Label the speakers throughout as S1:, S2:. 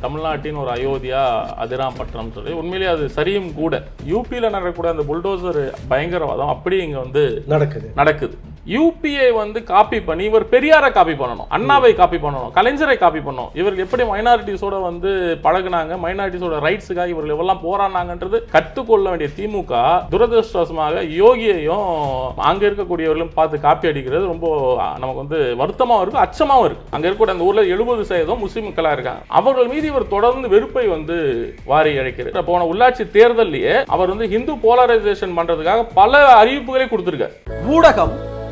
S1: தமிழ்நாட்டின் ஒரு அயோத்தியா அதிராம்பட்டினம் சொல்லி உண்மையிலேயே அது சரியும் கூட. யூபியில் நடக்கக்கூடிய அந்த புல்டோசர் பயங்கரவாதம் அப்படி இங்க வந்து
S2: நடக்குது.
S1: நடக்குது. யூபிஐ வந்து காப்பி பண்ணி இவர் பெரியாரை காப்பி பண்ணணும் அண்ணாவை காப்பி பண்ணணும் கலைஞரை காப்பி பண்ணணும். இவர்கள் எப்படி மைனாரிட்டிஸோட வந்து பழகுனாங்க மைனாரிட்டிஸோட ரைட்ஸுக்காக இவர்கள் எவ்வளவு போராடினாங்கன்றது கற்றுக்கொள்ள வேண்டிய திமுக துரதிருஷ்டவசமாக யோகியையும் அங்க இருக்கக்கூடியவர்களும் பார்த்து காப்பி அடிக்கிறது ரொம்ப நமக்கு வந்து வருத்தமாகவும் இருக்கு அச்சமாகவும் இருக்கு. அங்க இருக்கக்கூடிய அந்த ஊர்ல எழுபது சதவீதம் முஸ்லீம் மக்களா இருக்காங்க. அவர்கள் மீது இவர் தொடர்ந்து வெறுப்பை வந்து வாரி அழைக்கிறார் போன உள்ளாட்சி தேர்தல்லையே அவர் வந்து ஹிந்து போலரைசேஷன் பண்றதுக்காக பல அறிவிப்புகளை கொடுத்திருக்காரு.
S3: ஊடகம்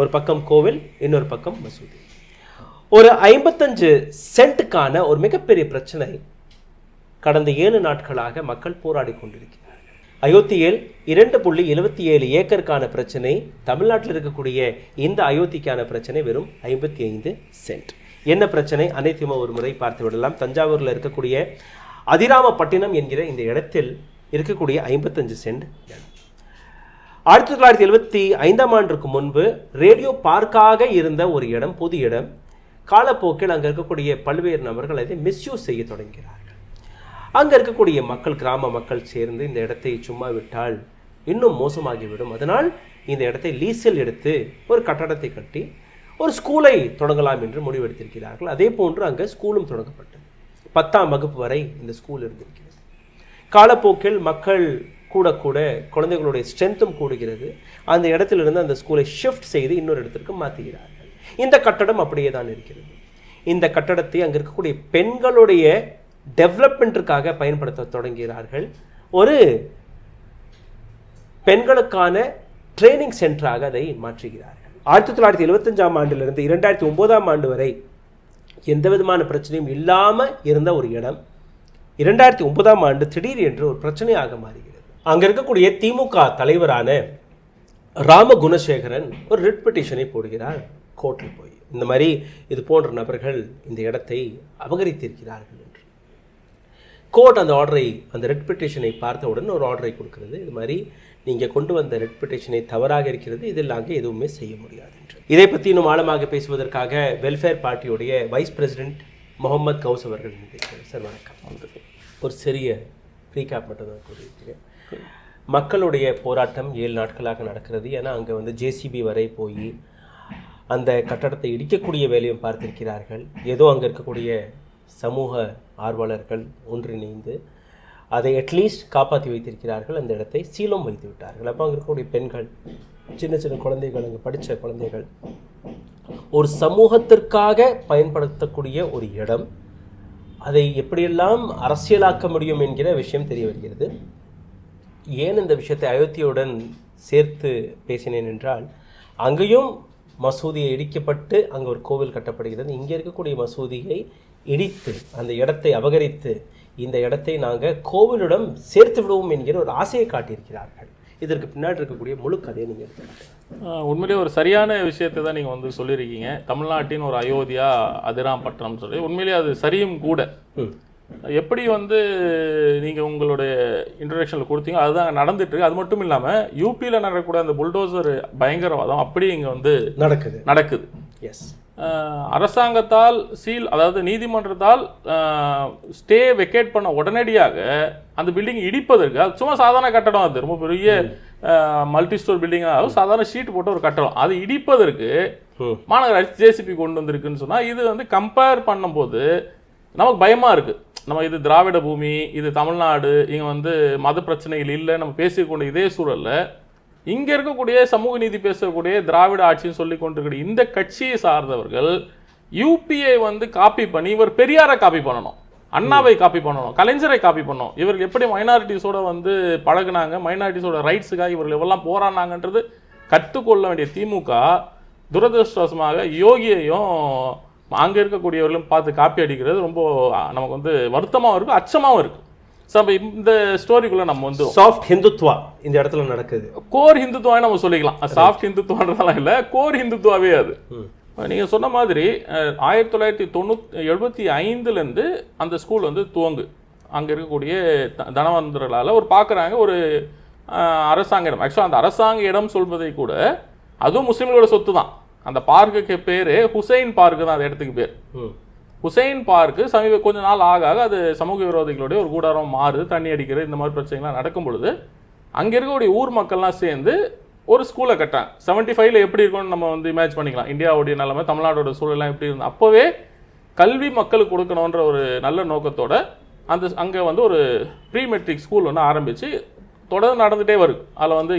S2: ஒரு பக்கம் கோவில் இன்னொரு பக்கம் மசூதி. ஒரு ஐம்பத்தஞ்சு சென்ட்டுக்கான ஒரு மிகப்பெரிய பிரச்சனை கடந்த ஏழு நாட்களாக மக்கள் போராடி கொண்டிருக்கிறார்கள். அயோத்தியில் இரண்டு புள்ளி எழுபத்தி ஏழு ஏக்கருக்கான பிரச்சனை தமிழ்நாட்டில் இருக்கக்கூடிய இந்த அயோத்திக்கான பிரச்சனை வெறும் ஐம்பத்தி ஐந்து சென்ட். என்ன பிரச்சனை? அனைத்துமே ஒரு முறை பார்த்து விடலாம். தஞ்சாவூரில் இருக்கக்கூடிய அதிராமப்பட்டினம் என்கிற இந்த இடத்தில் இருக்கக்கூடிய ஐம்பத்தஞ்சு சென்ட் இடம். ஆயிரத்தி தொள்ளாயிரத்தி எழுபத்தி ஐந்தாம் ஆண்டுக்கு முன்பு ரேடியோ பார்க்காக இருந்த ஒரு இடம் பொது இடம். காலப்போக்கில் அங்கே இருக்கக்கூடிய பல்வேறு நபர்கள் அதை மிஸ்யூஸ் செய்ய தொடங்குகிறார்கள் அங்கே இருக்கக்கூடிய மக்கள் கிராம மக்கள் சேர்ந்து இந்த இடத்தை சும்மா விட்டால் இன்னும் மோசமாகிவிடும். அதனால் இந்த இடத்தை லீசில் எடுத்து ஒரு கட்டடத்தை கட்டி ஒரு ஸ்கூலை தொடங்கலாம் என்று முடிவெடுத்திருக்கிறார்கள். அதே போன்று அங்கே ஸ்கூலும் தொடங்கப்பட்டது. பத்தாம் வகுப்பு வரை இந்த ஸ்கூல் இருந்திருக்கிறது. காலப்போக்கில் மக்கள் கூட கூட குழந்தைகளுடைய ஸ்ட்ரென்த்தும் கூடுகிறது. அந்த இடத்திலிருந்து அந்த ஸ்கூலை ஷிஃப்ட் செய்து இன்னொரு இடத்திற்கு மாற்றுகிறார்கள். இந்த கட்டடம் அப்படியே தான் இருக்கிறது. இந்த கட்டடத்தை அங்கே இருக்கக்கூடிய பெண்களுடைய டெவலப்மெண்ட்டிற்காக பயன்படுத்த தொடங்குகிறார்கள். ஒரு பெண்களுக்கான ட்ரைனிங் சென்டராக அதை மாற்றுகிறார்கள். ஆயிரத்தி தொள்ளாயிரத்தி எழுபத்தஞ்சாம் ஆண்டிலிருந்து இரண்டாயிரத்தி ஒன்பதாம் ஆண்டு வரை எந்த விதமான பிரச்சனையும் இல்லாமல் இருந்த ஒரு இடம். இரண்டாயிரத்தி ஒன்பதாம் ஆண்டு திடீர் என்று ஒரு பிரச்சனையாக மாறுகிறது. அங்கே இருக்கக்கூடிய திமுக தலைவரான ராம குணசேகரன் ஒரு ரிட் பெட்டிஷனை போடுகிறார். கோர்ட்டில் போய். இந்த மாதிரி இது போன்ற நபர்கள் இந்த இடத்தை அபகரித்திருக்கிறார்கள் என்று. கோர்ட் அந்த ஆர்டரை அந்த ரெட் பெட்டிஷனை பார்த்தவுடன் ஒரு ஆர்டரை கொடுக்கிறது. இது மாதிரி நீங்கள் கொண்டு வந்த ரெட் பெட்டிஷனை தவறாக இருக்கிறது. இதில் நாங்கள் எதுவுமே செய்ய முடியாது என்று. இதை பற்றி இன்னும் ஆழமாக பேசுவதற்காக வெல்ஃபேர் பார்ட்டியுடைய வைஸ் பிரசிடென்ட் முகமது கவுஸ் அவர்கள் சார் வணக்கம். ஒரு சிறிய ரீகேப் மட்டும் தான் கூறியிருக்கிறேன். மக்களுடைய போராட்டம் ஏழு நாட்களாக நடக்கிறது. ஏன்னா அங்கே வந்து ஜேசிபி வரை போய் அந்த கட்டடத்தை இடிக்கக்கூடிய வேலையும் பார்த்திருக்கிறார்கள். ஏதோ அங்கே இருக்கக்கூடிய சமூக ஆர்வலர்கள் ஒன்றிணைந்து அதை அட்லீஸ்ட் காப்பாற்றி வைத்திருக்கிறார்கள். அந்த இடத்தை சீலம் வைத்து விட்டார்கள். அப்போ அங்கே இருக்கக்கூடிய பெண்கள் சின்ன சின்ன குழந்தைகள் அங்கே படித்த குழந்தைகள் ஒரு சமூகத்திற்காக பயன்படுத்தக்கூடிய ஒரு இடம். அதை எப்படியெல்லாம் அரசியலாக்க முடியும் என்கிற விஷயம் தெரிய வருகிறது. ஏன் இந்த விஷயத்தை அயோத்தியுடன் சேர்த்து பேசினேன் என்றால் அங்கேயும் மசூதியை இடிக்கப்பட்டு அங்கே ஒரு கோவில் கட்டப்படுகிறது. இங்கே இருக்கக்கூடிய மசூதியை இடித்து அந்த இடத்தை அபகரித்து இந்த இடத்தை நாங்கள் கோவிலுடன் சேர்த்து விடுவோம் என்கிற ஒரு ஆசையை காட்டியிருக்கிறார்கள். இதற்கு பின்னாடி இருக்கக்கூடிய முழு கதையை நீங்கள் எடுத்துக்கிட்டு
S1: ஆஹ் உண்மையிலேயே ஒரு சரியான விஷயத்தை தான் நீங்கள் வந்து சொல்லியிருக்கீங்க. தமிழ்நாட்டின் ஒரு அயோத்தியா அதிராம்பட்டினம் சொல்லி. உண்மையிலேயே அது சரியும் கூட. எப்படி வந்து நீங்கள் உங்களுடைய இன்ட்ரடக்ஷனில் கொடுத்தீங்க? அதுதான் நடந்துட்டு அது மட்டும் இல்லாமல் யூபியில் நடக்கக்கூடிய அந்த புல்டோசர் பயங்கரவாதம் அப்படி இங்கே வந்து
S2: நடக்குது.
S1: நடக்குது.
S2: எஸ்
S1: அரசாங்கத்தால் சீல் அதாவது நீதிமன்றத்தால் ஸ்டே வெக்கேட் பண்ண உடனடியாக அந்த பில்டிங் இடிப்பதற்கு அது சும்மா சாதாரண கட்டடம் அது. ரொம்ப பெரிய மல்டி ஸ்டோர் பில்டிங் அதாவது சாதாரண ஷீட் போட்ட ஒரு கட்டடம். அது இடிப்பதற்கு. மாநகராட்சி ஜேசிபி கொண்டு வந்திருக்குன்னு சொன்னா இது வந்து கம்பேர் பண்ணும்போது நமக்கு பயமா இருக்கு. நம்ம இது திராவிட பூமி இது தமிழ்நாடு இங்க வந்து மத பிரச்சனைகள் இல்லை நம்ம பேசிக்கொண்ட இதே சூழல்ல இங்க இருக்கக்கூடிய சமூக நீதி பேசக்கூடிய திராவிட ஆட்சின்னு சொல்லி கொண்டிருக்கிற இந்த கட்சியை சார்ந்தவர்கள் யூபிஐ வந்து காப்பி பண்ணி இவர் பெரியாரை காப்பி பண்ணணும் அண்ணாவை காப்பி பண்ணணும் கலைஞரை காப்பி பண்ணணும். இவர்கள் எப்படி மைனாரிட்டிஸோட வந்து பழகுனாங்க மைனாரிட்டிஸோட ரைட்ஸுக்காக இவர்கள் எவ்வளவு போராடினாங்கன்றது கற்றுக்கொள்ள வேண்டிய திமுக துரதிருஷ்டவசமாக யோகியையும் அங்க இருக்கக்கூடியவர்களும் பார்த்து காப்பி அடிக்கிறது ரொம்ப நமக்கு வந்து வருத்தமாவும் இருக்கு அச்சமாவும் இருக்கு ஸோ அப்போ இந்த ஸ்டோரிக்குள்ள நம்ம வந்து
S2: சாஃப்ட் ஹிந்துத்வா இந்த இடத்துல நடக்குது.
S1: கோர் ஹிந்துத்துவா நம்ம சொல்லிக்கலாம். சாஃப்ட் ஹிந்துத்துவான்றதெல்லாம் இல்லை கோர் ஹிந்துத்துவாவே அது. நீங்க சொன்ன மாதிரி ஆயிரத்தி தொள்ளாயிரத்தி தொண்ணூத்தி எழுபத்தி ஐந்துலேருந்து அந்த ஸ்கூல் வந்து துவங்கு. அங்க இருக்கக்கூடிய தனவந்தர்களால ஒரு பார்க்குறாங்க ஒரு அரசாங்க இடம். ஆக்சுவலாக அந்த அரசாங்க இடம் சொல்வதை கூட அதுவும் முஸ்லீம்களோட சொத்து தான் அந்த பார்க்குக்கு பேரு ஹுசைன் பார்க்கு தான் அந்த இடத்துக்கு பேர். ஹுசைன் பார்க்கு சமீப கொஞ்ச நாள் ஆக ஆக அது சமூக விரோதிகளுடைய ஒரு கூடாரம் மாறுது தண்ணி அடிக்கிறது இந்த மாதிரி பிரச்சனைகள்லாம் நடக்கும் பொழுது அங்கே இருக்கக்கூடிய ஊர் மக்கள்லாம் சேர்ந்து ஒரு ஸ்கூலை கட்டாங்க செவன்ட்டி ஃபைவ்ல எப்படி இருக்கும்னு நம்ம வந்து இமேஜ் பண்ணிக்கலாம். இந்தியாவுடைய நிலைமை தமிழ்நாடோட சூழலாம் எப்படி இருந்தது அப்போவே கல்வி மக்களுக்கு கொடுக்கணுன்ற ஒரு நல்ல நோக்கத்தோட அந்த அங்கே வந்து ஒரு ப்ரீ மெட்ரிக் ஸ்கூல் ஒன்று ஆரம்பித்து தொடர்ந்து நடந்துகிட்டே வருது. அதில் வந்து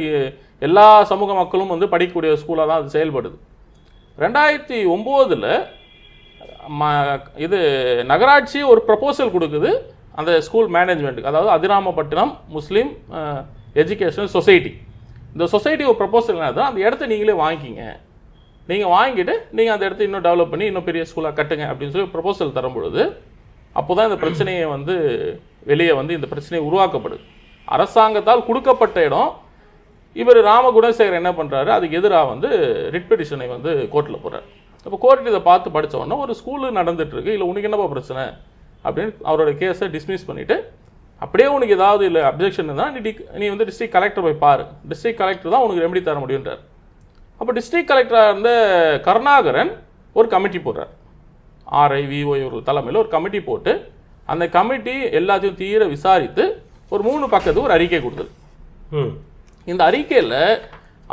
S1: எல்லா சமூக மக்களும் வந்து படிக்கக்கூடிய ஸ்கூலாக தான் அது செயல்படுது. ரெண்டாயிரத்தி ஒம்போதில் ம இது நகராட்சி ஒரு ப்ரப்போசல் கொடுக்குது. அந்த ஸ்கூல் மேனேஜ்மெண்ட்டுக்கு அதாவது அதிராமப்பட்டினம் முஸ்லீம் எஜுகேஷனல் சொசைட்டி இந்த சொசைட்டி ஒரு ப்ரப்போசல் என்னதுன்னா அந்த இடத்த நீங்களே வாங்கிக்கிங்க. நீங்கள் வாங்கிட்டு நீங்கள் அந்த இடத்த இன்னும் டெவலப் பண்ணி இன்னும் பெரிய ஸ்கூலாக கட்டுங்க அப்படின்னு சொல்லி ப்ரப்போசல் தரும் பொழுது அப்போ தான் இந்த பிரச்சனையை வந்து வெளியே வந்து இந்த பிரச்சனை உருவாக்கப்படுது. அரசாங்கத்தால் கொடுக்கப்பட்ட இடம் இவர் ராம குணசேகர் என்ன பண்ணுறாரு அதுக்கு எதிராக வந்து ரிட் பெட்டிஷனை வந்து கோர்ட்டில் போகிறார் அப்போ கோர்ட் இதை பார்த்து படிச்ச உடனே ஒரு ஸ்கூலு நடந்துகிட்ருக்கு இல்லை உனக்கு என்னப்பா பிரச்சனை? அப்படின்னு அவரோட கேஸை டிஸ்மிஸ் பண்ணிவிட்டு அப்படியே உனக்கு ஏதாவது இல்லை அப்ஜெக்ஷன் இருந்தால் நீ டி- நீ வந்து டிஸ்ட்ரிக்ட் கலெக்டர் போய் பாரு. டிஸ்ட்ரிக்ட் கலெக்டர் தான் உனக்கு ரெமெடி தர முடியுன்றார் அப்போ டிஸ்ட்ரிக்ட் கலெக்டராக இருந்த கருணாகரன் ஒரு கமிட்டி போடுறார். ஆர்ஐ விஓ இவர்கள் தலைமையில் ஒரு கமிட்டி போட்டு அந்த கமிட்டி எல்லாத்தையும் தீர விசாரித்து ஒரு மூணு பக்கத்துக்கு ஒரு அறிக்கை கொடுத்தது.
S2: ம்.
S1: இந்த அறிக்கையில்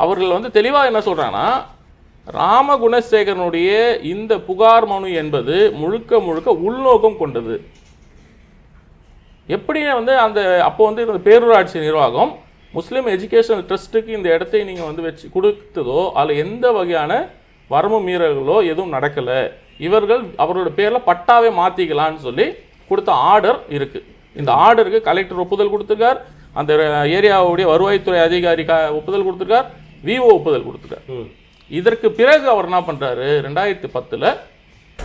S1: அவர்கள் வந்து தெளிவாக என்ன சொல்கிறாங்கன்னா ராமகுணசேகரனுடைய இந்த புகார் மனு என்பது முழுக்க முழுக்க உள்நோக்கம் கொண்டது. எப்படி வந்து அந்த அப்போ வந்து இந்த பேரூராட்சி நிர்வாகம் முஸ்லீம் எஜுகேஷனல் ட்ரஸ்ட்டுக்கு இந்த இடத்தை நீங்கள் வந்து வச்சு கொடுத்ததோ அதில் எந்த வகையான வரம்பு மீறல்களோ எதுவும் நடக்கலை. இவர்கள் அவரோட பேரில் பட்டாவே மாற்றிக்கலான்னு சொல்லி கொடுத்த ஆர்டர் இருக்குது இந்த ஆர்டருக்கு கலெக்டர் ஒப்புதல் கொடுத்துருக்கார். அந்த ஏரியாவுடைய வருவாய்த்துறை அதிகாரி க ஒப்புதல் கொடுத்துருக்கார். விஓ ஒப்புதல் கொடுத்துருக்கார். இதற்கு பிறகு அவர் என்ன பண்ணுறாரு ரெண்டாயிரத்தி பத்தில்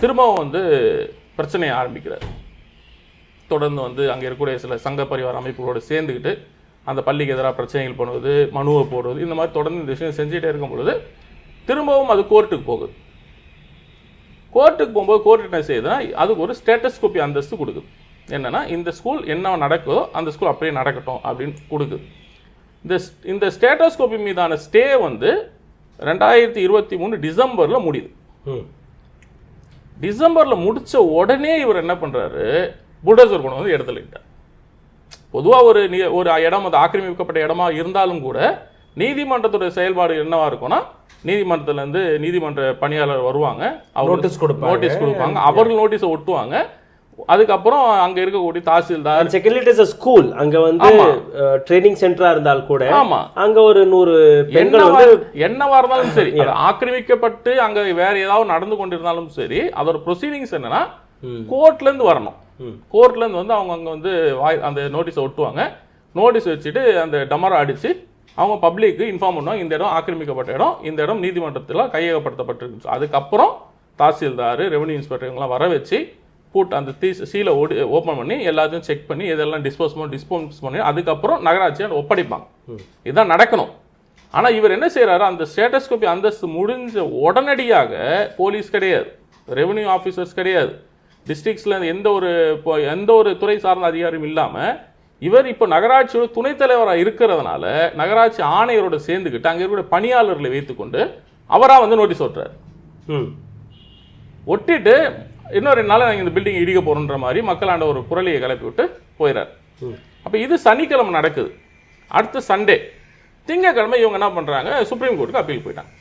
S1: திரும்பவும் வந்து பிரச்சனையை ஆரம்பிக்கிறார். தொடர்ந்து வந்து அங்கே இருக்கக்கூடிய சில சங்க பரிவார அமைப்புகளோடு சேர்ந்துக்கிட்டு அந்த பள்ளிக்கு எதிராக பிரச்சனைகள் பண்ணுவது மனுவை போடுவது இந்த மாதிரி தொடர்ந்து இந்த விஷயம் செஞ்சுட்டே இருக்கும் பொழுது திரும்பவும் அது கோர்ட்டுக்கு போகுது. கோர்ட்டுக்கு போகும்போது கோர்ட் என்ன செய்யுதுன்னா அதுக்கு ஒரு ஸ்டேட்டஸ் கோப்பி அந்தஸ்து கொடுக்குது. என்னன்னா இந்த ஸ்கூல் என்ன நடக்குதோ அந்த ஸ்கூல் அப்படியே நடக்கட்டும் அப்படின்னு கொடுக்குது இந்த இந்த ஸ்டேட்டஸ் கோப்பி மீதான ஸ்டே வந்து ரெண்டாயிரத்தி இருபத்தி மூணு டிசம்பரில் முடியுது. டிசம்பரில் முடிச்ச உடனே இவர் என்ன பண்ணுறாரு புல்டோசர் கொண்டு வந்து இடத்துல இட்டார். பொதுவாக ஒரு நி- ஒரு இடம் அது ஆக்கிரமிக்கப்பட்ட இடமா இருந்தாலும் கூட நீதிமன்றத்தோட செயல்பாடு என்னவா இருக்கும்னா நீதிமன்றத்துல இருந்து நீதிமன்ற பணியாளர் வருவாங்க.
S2: Notice கொடுப்பாங்க.
S1: நோட்டீஸ் கொடுப்பாங்க. அவர்கள் நோட்டீஸை ஒட்டுவாங்க. அதுக்கப்புறம் அங்க இருக்கக்கூடிய tahsildar.
S2: Second is a school அங்க வந்து. ட்ரைனிங் சென்டரா இருந்தால் கூட
S1: ஆமா.
S2: அங்க ஒரு நூறு பெண்கள் வந்து
S1: என்னவா இருந்தாலும் சரி ஆக்கிரமிக்கப்பட்டு அங்க வேற ஏதாவது நடந்து கொண்டிருந்தாலும் சரி அதோட ப்ரொசீடிங்ஸ் என்னன்னா. கோர்ட்ல இருந்து வரணும். கோர்ட்ல இருந்து வந்து அவங்க அங்க வந்து வாய் அந்த நோட்டீஸை ஒட்டுவாங்க. நோட்டீஸ் வச்சுட்டு அந்த டமரை அடிச்சு அவங்க பப்ளிக்கு இன்ஃபார்ம் பண்ணுவாங்க இந்த இடம் ஆக்கிரமிக்கப்பட்ட இடம் இந்த இடம் நீதிமன்றத்தில் கையகப்படுத்தப்பட்டிருக்கு அதுக்கப்புறம் தாசில்தார் ரெவன்யூ இன்ஸ்பெக்டர் வர வச்சு பூட் அந்த தீ சீலை ஓடி ஓப்பன் பண்ணி எல்லாத்தையும் செக் பண்ணி இதெல்லாம் டிஸ்போஸ் பண்ணி டிஸ்போஸ் பண்ணி அதுக்கப்புறம் நகராட்சியை ஒப்படைப்பாங்க. இதுதான் நடக்கணும். ஆனா இவர் என்ன செய்றாரு? அந்த ஸ்டேட்டஸ்கோப்பி அந்தஸ்து முடிஞ்ச உடனடியாக போலீஸ் கிடையாது. ரெவென்யூ ஆஃபீஸர்ஸ் கிடையாது. டிஸ்ட்ரிக்ட்ஸில் எந்த ஒரு இப்போ எந்த ஒரு துறை சார்ந்த அதிகாரியும் இல்லாம இவர் இப்போ நகராட்சியோட துணைத் தலைவராக இருக்கிறதுனால நகராட்சி ஆணையரோட சேர்ந்துக்கிட்டு அங்கே இருக்கிற பணியாளர்களை வைத்துக்கொண்டு அவராக வந்து நோட்டீஸ் ஓட்டுறாரு.
S2: ம்.
S1: ஒட்டிட்டு இன்னும் ரெண்டு நாள் இந்த பில்டிங் இடிக்க போகிறோன்ற மாதிரி மக்களாண்ட ஒரு குரலையை கிளப்பி விட்டு போயிடுறாரு
S2: ம்.
S1: அப்போ இது சனிக்கிழமை நடக்குது. அடுத்து சண்டே திங்கக்கிழமை இவங்க என்ன பண்ணுறாங்க சுப்ரீம் கோர்ட்டுக்கு அப்பீல் போயிட்டாங்க.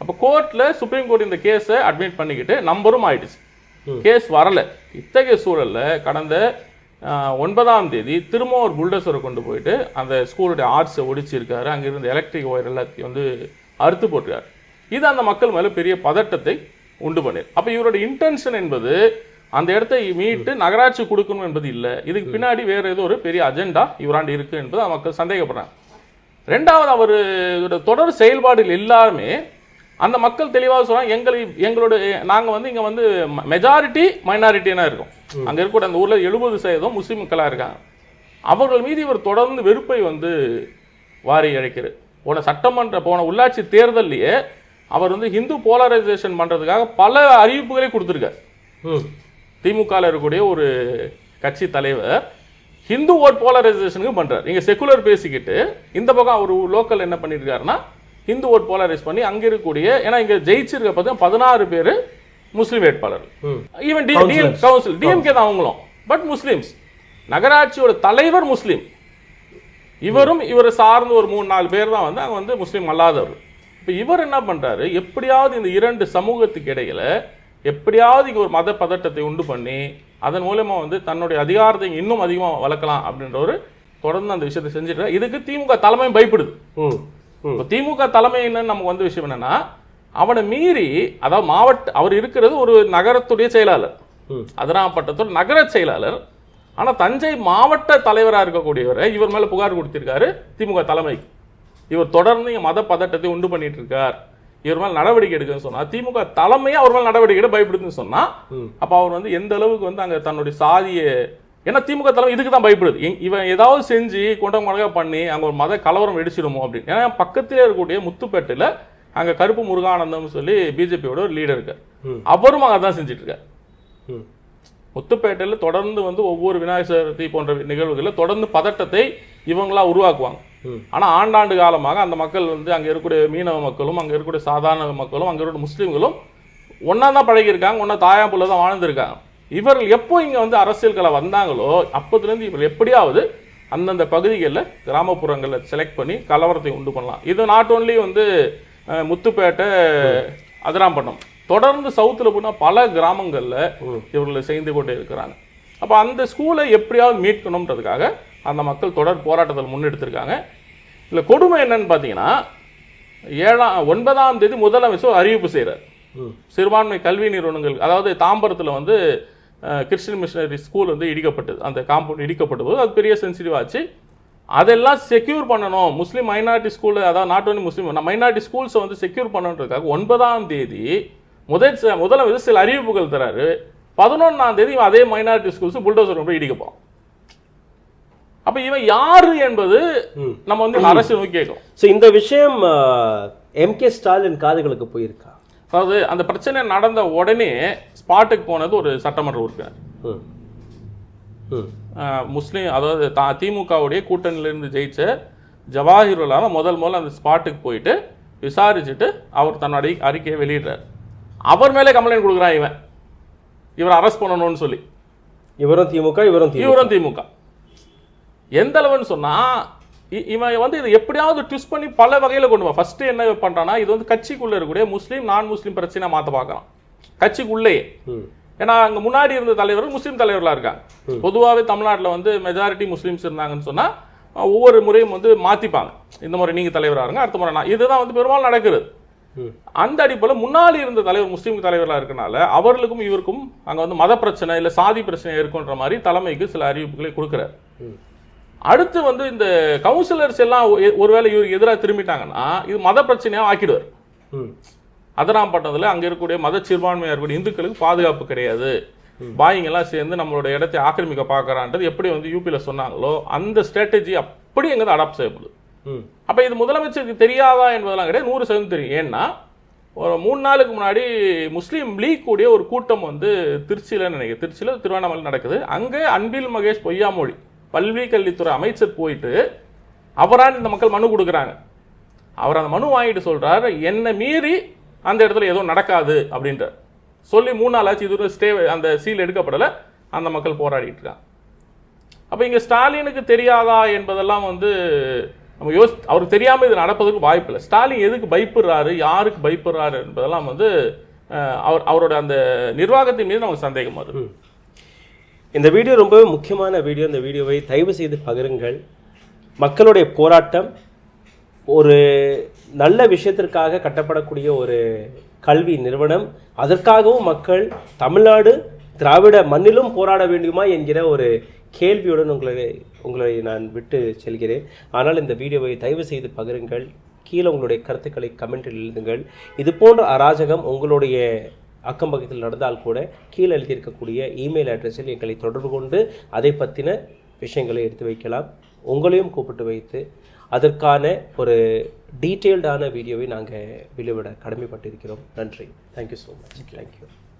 S1: அப்போ கோர்ட்டில் சுப்ரீம் கோர்ட் இந்த கேஸை அட்மிட் பண்ணிக்கிட்டு நம்பரும் ஆயிடுச்சு. கேஸ் வரல. இத்தகைய சூழல்ல கடந்த ஒன்பதாம் தேதி திரும்ப ஒரு புல்டோசரை கொண்டு போயிட்டு அந்த ஸ்கூலுடைய ஆர்ட்ஸை ஒடிச்சிருக்காரு. அங்க இருந்த எலக்ட்ரிக் ஒயர் எல்லாத்தையும் வந்து அறுத்து போட்டிருக்காரு. இது அந்த மக்கள் மேல பெரிய பதட்டத்தை உண்டு பண்ணிரு அப்ப இவரோட இன்டென்ஷன் என்பது அந்த இடத்தை மீட்டு நகராட்சி கொடுக்கணும் என்பது இல்லை. இதுக்கு பின்னாடி வேற ஏதோ ஒரு பெரிய அஜெண்டா இவராண்டு இருக்கு என்பது மக்கள் சந்தேகப்படுறாங்க. ரெண்டாவது அவர் தொடர் செயல்பாடுகள் எல்லாருமே அந்த மக்கள் தெளிவாக சொல்றாங்க எங்களை எங்களோட நாங்கள் வந்து இங்கே வந்து மெஜாரிட்டி மைனாரிட்டினா இருக்கோம். அங்கே இருக்கக்கூடிய அந்த ஊரில் எழுபது சதவீதம் முஸ்லீம் மக்களாக இருக்காங்க. அவர்கள் மீது இவர் தொடர்ந்து வெறுப்பை வந்து வாரி அழைக்கிறார். போன சட்டமன்ற போன உள்ளாட்சி தேர்தல்லையே அவர் வந்து ஹிந்து போலரைசேஷன் பண்றதுக்காக பல அறிவிப்புகளை கொடுத்துருக்கார். திமுகவில் இருக்கக்கூடிய ஒரு கட்சி தலைவர் ஹிந்து ஓட் போலரைசேஷனுக்கு பண்றார். இங்க செக்குலர் பேசிக்கிட்டு இந்த பக்கம் அவர் லோக்கல் என்ன பண்ணியிருக்காருன்னா ஹிந்து ஓட் போலரைஸ் பண்ணி அங்க இருக்கக்கூடிய ஏன்னா இங்க ஜெயிச்சிருக்க பார்த்தா பதினாறு பேர் முஸ்லீம் வேட்பாளர் even the
S2: Councillors.
S1: Council DMK தான் அவங்களும். But Muslims. நகராட்சியோட தலைவர் முஸ்லீம். இவரும் இவரை சார்ந்த ஒரு மூணு நாலு பேர் தான் வந்து அங்க வந்து முஸ்லீம் அல்லாதவர் இப்போ இவர் என்ன பண்றாரு? எப்படியாவது இந்த இரண்டு சமூகத்துக்கு இடையில எப்படியாவது இங்க ஒரு மத பதட்டத்தை உண்டு பண்ணி அதன் மூலமா வந்து தன்னுடைய அதிகாரத்தை இன்னும் அதிகமா வளர்க்கலாம் அப்படின்ற ஒரு தொடர்ந்து அந்த விஷயத்தை செஞ்சுட்டு. இதுக்கு திமுக தலைமை பயப்படுது. இப்போ திமுக தலைமை என்னன்னு நமக்கு வந்து விஷயம் என்னன்னா அவனை மீறி அதாவது மாவட்ட அவர் இருக்கிறது ஒரு நகரத்துடைய செயலாளர்.
S2: ம்.
S1: அதிராம்பட்டத்தோட நகர செயலாளர். ஆனா தஞ்சை மாவட்ட தலைவரா இருக்கக்கூடியவரை இவர் மேல புகார் கொடுத்திருக்காரு திமுக தலைமைக்கு. இவர் தொடர்ந்து இங்க மத பதட்டத்தை உண்டு பண்ணிட்டு இருக்கார் இவர் மேல நடவடிக்கை எடுக்கன்னு சொன்னா திமுக தலைமையே அவர் மேல நடவடிக்கை எடுக்க பயப்படுதுன்னு சொன்னா. அப்ப அவர் வந்து எந்த அளவுக்கு வந்து அங்க தன்னுடைய சாதிய ஏன்னா திமுக தலைமை இதுக்கு தான் பயப்படுது. இவன் ஏதாவது செஞ்சு கொண்ட முடங்க பண்ணி அங்க ஒரு மத கலவரம் வெடிச்சிடுமோ அப்படின்னு. ஏன்னா பக்கத்திலே இருக்கக்கூடிய முத்துப்பேட்டையில அங்க கருப்பு முருகானந்தம் சொல்லி பிஜேபியோட ஒரு லீடர் இருக்கார். அவரும் அங்க தான் செஞ்சுட்டு இருக்கார் முத்துப்பேட்டையில் தொடர்ந்து வந்து ஒவ்வொரு விநாயகர் சதுர்த்தி போன்ற நிகழ்வுகளில் தொடர்ந்து பதட்டத்தை இவங்களா உருவாக்குவாங்க.
S2: ம்.
S1: ஆனா ஆண்டாண்டு காலமாக அந்த மக்கள் வந்து அங்க இருக்கக்கூடிய மீனவ மக்களும் அங்க இருக்கக்கூடிய சாதாரண மக்களும் அங்க இருக்கக்கூடிய முஸ்லீம்களும் ஒண்ணா தான் பழகியிருக்காங்க ஒன்றா தாயாப்புல தான் வாழ்ந்திருக்காங்க. இவர்கள் எப்போ இங்க வந்து அரசியல்களை வந்தாங்களோ அப்போதுலேருந்து இவர்கள் எப்படியாவது அந்தந்த பகுதிகளில் கிராமப்புறங்களில் செலக்ட் பண்ணி கலவரத்தை உண்டு பண்ணலாம். இது நாட் ஓன்லி வந்து முத்துப்பேட்டை அதிராம்பட்டினம். தொடர்ந்து சவுத்தில் போனால் பல கிராமங்களில் இவர்கள் செய்து கொண்டே இருக்கிறாங்க. அப்போ அந்த ஸ்கூலை எப்படியாவது மீட்கணுன்றதுக்காக அந்த மக்கள் தொடர் போராட்டத்தில் முன்னெடுத்திருக்காங்க. இல்லை கொடுமை என்னன்னு பார்த்தீங்கன்னா ஏழாம் ஒன்பதாம் தேதி முதலமைச்சர் அறிவிப்பு செய்கிறார் சிறுபான்மை கல்வி நிறுவனங்கள் அதாவது தாம்பரத்தில் வந்து அஹ், கிறிஸ்டியன் மிஷனரி ஸ்கூல் வந்து இடிக்கப்பட்டது. அந்த காம்பவுண்ட் இடிக்கப்பட்ட போது அது பெரிய சென்சிட்டிவ் ஆச்சு. அதெல்லாம் செக்யூர் பண்ணணும். முஸ்லீம் மைனாரிட்டி ஸ்கூல் அதாவது நாட் ஒன்லி முஸ்லீம் மைனாரிட்டி ஸ்கூல்ஸை வந்து செக்யூர் பண்ணணுன்றதுக்காக ஒன்பதாம் தேதி முதல் முதலமைச்சர் சில அறிவிப்புகள் தராரு. பதினொன்றாம் தேதி அதே மைனாரிட்டி ஸ்கூல்ஸ் புல்டோசர் போய் இடிக்க அப்போ இவன் யாரு என்பது. நம்ம வந்து அரசு நோக்கி கேட்கும்
S2: ஸோ இந்த விஷயம் எம்கே ஸ்டாலின் காதுகளுக்கு போயிருக்கா?
S1: அதாவது அந்த பிரச்சனை நடந்த உடனே ஸ்பாட்டுக்கு போனது ஒரு சட்டமன்ற உறுப்பினர். முஸ்லீம் அதாவது தா திமுகவுடைய கூட்டணியிலிருந்து ஜெயிச்ச ஜவாஹிருல்லாவை முதல் முதல்ல அந்த ஸ்பாட்டுக்கு போயிட்டு விசாரிச்சுட்டு அவர் தன்னுடைய அறிக்கையை வெளியிடுறார். அவர் மேலே கம்ப்ளைண்ட் கொடுக்குறான் இவன். இவர் அரெஸ்ட் பண்ணணும்னு சொல்லி.
S2: இவரும் திமுக இவரும்
S1: இவரும் திமுக. எந்த அளவுன்னு சொன்னா இ- இவன் வந்து இதை எப்படியாவது ட்விஸ்ட் பண்ணி பல வகையில கொண்டு வா. ஃபர்ஸ்ட் என்ன பண்றான்னா இது வந்து கட்சிக்குள்ள இருக்கக்கூடிய முஸ்லீம் நான் முஸ்லீம் பிரச்சனை மாத்த பார்க்கறான். கட்சிக்குள்ளேயே. ஏன்னா அங்க முன்னாடி இருந்த தலைவர்கள் முஸ்லீம் தலைவர்களா இருக்காங்க. பொதுவாகவே தமிழ்நாட்டுல வந்து மெஜாரிட்டி முஸ்லீம்ஸ் இருந்தாங்கன்னு சொன்னா அஹ், ஒவ்வொரு முறையும் வந்து மாத்திப்பாங்க. இந்த முறை நீங்க தலைவரா இருங்க அடுத்த முறை நான். இதுதான் வந்து பெரும்பாலும் நடக்குது. அந்த அடிப்படையில் முன்னாடி இருந்த தலைவர் முஸ்லீம் தலைவர்களாக இருக்கனால அவர்களுக்கும் இவருக்கும் அங்க வந்து மத பிரச்சனை இல்லை சாதி பிரச்சனை இருக்குன்ற மாதிரி தலைமைக்கு சில அறிவிப்புகளை கொடுக்குறாரு. அடுத்து வந்து இந்த கவுன்சிலர்ஸ் எல்லாம் ஒருவேளை இவருக்கு எதிராக திரும்பிட்டாங்கன்னா இது மத பிரச்சனையாக ஆக்கிடுவார்.
S2: அதராம்
S1: அதராம்பட்டணத்தில் அங்கே இருக்கக்கூடிய மத சிறுபான்மையாக இருக்கக்கூடிய இந்துக்களுக்கு பாதுகாப்பு கிடையாது. பாயிங்கெல்லாம் சேர்ந்து நம்மளோட இடத்தை ஆக்கிரமிக்க பார்க்குறான்றது எப்படி வந்து யூபியில் சொன்னாங்களோ அந்த ஸ்ட்ராட்டஜி அப்படி எங்கே அடாப்ட் செய்யப்படுது. அப்போ இது முதலமைச்சருக்கு தெரியாதா என்பதெல்லாம் கிடையாது. நூறு சதவீதம் தெரியும். ஏன்னா ஒரு மூணு நாளுக்கு முன்னாடி முஸ்லீம் லீக் கூடிய ஒரு கூட்டம் வந்து திருச்சியில் நினைக்கிறேன். திருச்சியில் திருவண்ணாமலை நடக்குது. அங்கே அன்பில் மகேஷ் பொய்யாமொழி பல்வி கல்வித்துறை அமைச்சர் போயிட்டு அவரான் இந்த மக்கள் மனு கொடுக்குறாங்க. அவர் அந்த மனு வாங்கிட்டு சொல்கிறார் என்னை மீறி அந்த இடத்துல எதுவும் நடக்காது அப்படின்றார். சொல்லி மூணு நாள் ஆச்சு. இது ஸ்டே அந்த சீல் எடுக்கப்படலை. அந்த மக்கள் போராடிட்டு இருக்காங்க. அப்போ இங்கே ஸ்டாலினுக்கு தெரியாதா என்பதெல்லாம் வந்து நம்ம யோசி அவருக்கு தெரியாமல் இது நடப்பதற்கு வாய்ப்பு இல்லை ஸ்டாலின் எதுக்கு பயப்படுறாரு யாருக்கு பயப்படுறாரு என்பதெல்லாம் வந்து அவர் அவரோட அந்த நிர்வாகத்தின் மீது நமக்கு சந்தேகம் வருது.
S2: இந்த வீடியோ ரொம்ப முக்கியமான வீடியோ. இந்த வீடியோவை தயவு செய்து பகிருங்கள். மக்களுடைய போராட்டம் ஒரு நல்ல விஷயத்திற்காக கட்டப்படக்கூடிய ஒரு கல்வி நிறுவனம். அதற்காகவும் மக்கள் தமிழ்நாடு திராவிட மண்ணிலும் போராட வேண்டுமா என்கிற ஒரு கேள்வியுடன் உங்களை உங்களை நான் விட்டு செல்கிறேன். ஆனால் இந்த வீடியோவை தயவு செய்து பகிருங்கள். கீழே உங்களுடைய கருத்துக்களை கமெண்டில் எழுதுங்கள். இது போன்ற அராஜகம் உங்களுடைய அக்கம் பக்கத்தில் நடந்தால் கூட கீழே எழுதியிருக்கக்கூடிய இமெயில் அட்ரஸில் எங்களை தொடர்பு கொண்டு அதை பற்றின விஷயங்களை எடுத்து வைக்கலாம். உங்களையும் கூப்பிட்டு வைத்து அதற்கான ஒரு டீட்டெயில்டான வீடியோவை நாங்கள் வெளிவிட கடமைப்பட்டிருக்கிறோம். நன்றி. Thank you so much thank you